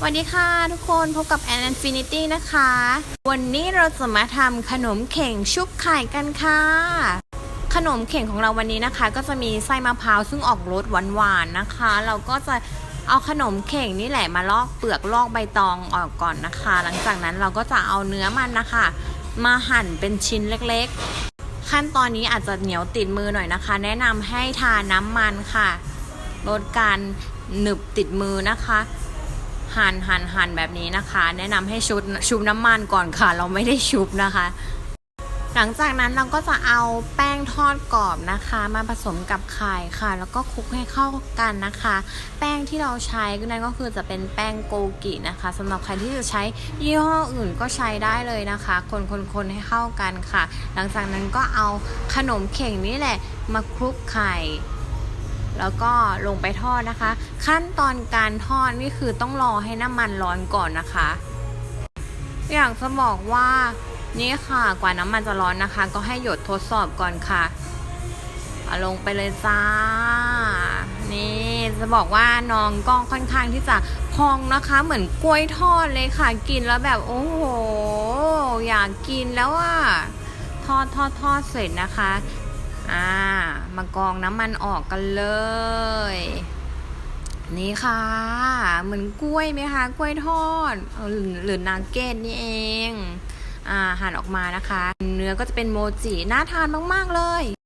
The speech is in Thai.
สวัสดีค่ะทุกคนพบกับแอน n อนฟินิตี้นะคะ วันนี้เราจะมาทำขนมเข่งชุบไข่กันค่ะ ขนมเข่งของเราวันนี้นะคะ ก็จะมีไส้มะพร้าวซึ่งออกรสหวานๆนะคะ เราก็จะเอาขนมเข่งนี่แหละมาลอกเปลือกลอกใบตองออกก่อนนะคะ หลังจากนั้นเราก็จะเอาเนื้อมันนะคะ มาหั่นเป็นชิ้นเล็กๆ ขั้นตอนนี้อาจจะเหนียวติดมือหน่อยนะคะ แนะนำให้ทาน้ำมันค่ะลดการหนึบติดมือนะคะ หั่นหั่นหั่นแบบนี้นะคะ แนะนำให้ชุบชุบน้ำมันก่อนค่ะ เราไม่ได้ชุบนะคะ หลังจากนั้นเราก็จะเอาแป้งทอดกรอบนะคะ มาผสมกับไข่ค่ะ แล้วก็คลุกให้เข้ากันนะคะ แป้งที่เราใช้นั่นก็คือจะเป็นแป้งโกกินะคะสำหรับใครที่จะใช้ยี่ห้ออื่นก็ใช้ได้เลยนะคะ คนคนคนให้เข้ากันค่ะ หลังจากนั้นก็เอาขนมเข่งนี่แหละ มาคลุกไข่ แล้วก็ลงไปทอดนะคะ ขั้นตอนการทอดนี่คือต้องรอให้น้ำมันร้อนก่อนนะคะ อยากจะบอกว่านี่ค่ะกว่าน้ำมันจะร้อนนะคะ ก็ให้หยดทดสอบก่อนค่ะเอาลงไปเลยจ้า นี่จะบอกว่าน้องก้องค่อนข้างที่จะพองนะคะ เหมือนกล้วยทอดเลยค่ะ กินแล้วแบบโอ้โห อยากกินแล้วอะทอดทอดทอดเสร็จนะคะ อ่ามากรองน้ำมันออกกันเลย นี่ค่ะ เหมือนกล้วยไหมคะกล้วยทอดหรือหรือนาเกตนี่เอง อ่าหั่นออกมานะคะ เนื้อก็จะเป็นโมจิน่าทานมาก ๆ เลย